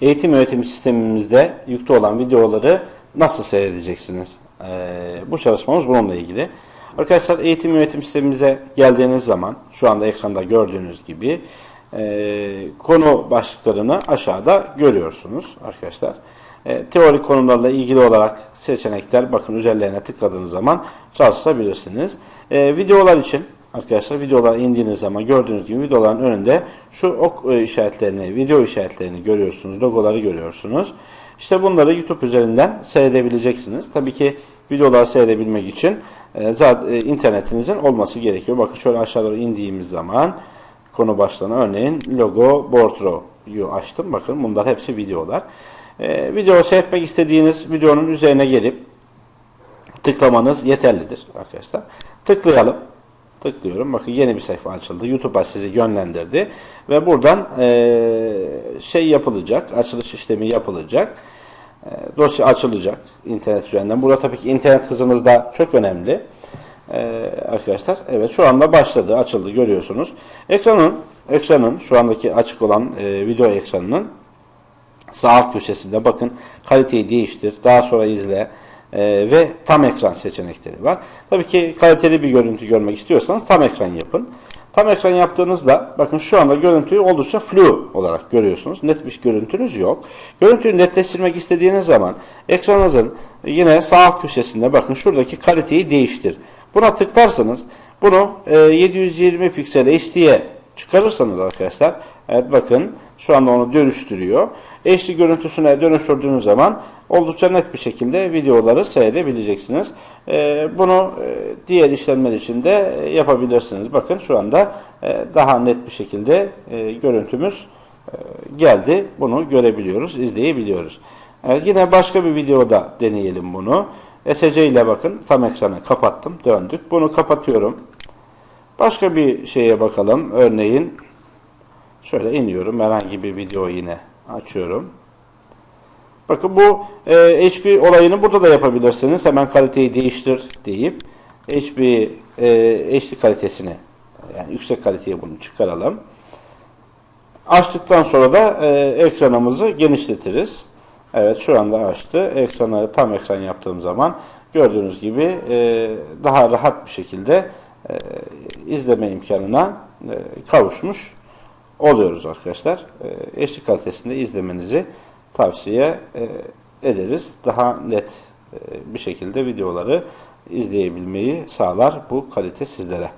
eğitim yönetim sistemimizde yüklü olan videoları nasıl seyredeceksiniz? Ee, bu çalışmamız bununla ilgili. Arkadaşlar eğitim yönetim sistemimize geldiğiniz zaman şu anda ekranda gördüğünüz gibi e, konu başlıklarını aşağıda görüyorsunuz arkadaşlar. E, teorik konularla ilgili olarak seçenekler bakın üzerlerine tıkladığınız zaman çalıştırabilirsiniz. E, videolar için arkadaşlar videolara indiğiniz zaman gördüğünüz gibi videoların önünde şu ok e, işaretlerini, video işaretlerini görüyorsunuz, logoları görüyorsunuz. İşte bunları YouTube üzerinden seyredebileceksiniz. Tabii ki videoları seyredebilmek için e, zaten internetinizin olması gerekiyor. Bakın şöyle aşağıya indiğimiz zaman konu başlığına örneğin logo Bortro'yu açtım. Bakın bunlar hepsi videolar. E, video seyretmek istediğiniz videonun üzerine gelip tıklamanız yeterlidir arkadaşlar. Tıklayalım. Tıklıyorum. Bakın yeni bir sayfa açıldı. YouTube'a sizi yönlendirdi. Ve buradan e, şey yapılacak. Açılış işlemi yapılacak. E, dosya açılacak internet üzerinden. Burada tabii ki internet hızınız da çok önemli. E, arkadaşlar evet şu anda başladı. Açıldı görüyorsunuz. Ekranın ekranın şu andaki açık olan e, video ekranının sağ alt köşesinde bakın kaliteyi değiştir. Daha sonra izle e, ve tam ekran seçenekleri var. Tabii ki kaliteli bir görüntü görmek istiyorsanız tam ekran yapın. Tam ekran yaptığınızda bakın şu anda görüntüyü oldukça flu olarak görüyorsunuz. Net bir görüntünüz yok. Görüntüyü netleştirmek istediğiniz zaman ekranınızın yine sağ alt köşesinde bakın şuradaki kaliteyi değiştir. Buna tıklarsanız bunu e, 720 piksel HD'ye çıkarırsanız arkadaşlar evet bakın şu anda onu dönüştürüyor. HD görüntüsüne dönüştürdüğünüz zaman oldukça net bir şekilde videoları seyredebileceksiniz. Ee, bunu e, diğer işlemler için de yapabilirsiniz. Bakın şu anda e, daha net bir şekilde e, görüntümüz geldi. Bunu görebiliyoruz, izleyebiliyoruz. Evet, yine başka bir videoda deneyelim bunu. SC ile bakın tam ekranı kapattım, döndük. Bunu kapatıyorum. Başka bir şeye bakalım. Örneğin şöyle iniyorum. Herhangi bir video yine açıyorum. Bakın bu e, HP olayını burada da yapabilirsiniz. Hemen kaliteyi değiştir deyip HP e, HD kalitesini yani yüksek kaliteye bunu çıkaralım. Açtıktan sonra da e, ekranımızı genişletiriz. Evet şu anda açtı. Ekranı tam ekran yaptığım zaman gördüğünüz gibi e, daha rahat bir şekilde e, izleme imkanına e, kavuşmuş oluyoruz arkadaşlar. E, kalitesinde izlemenizi tavsiye e, ederiz. Daha net e, bir şekilde videoları izleyebilmeyi sağlar bu kalite sizlere.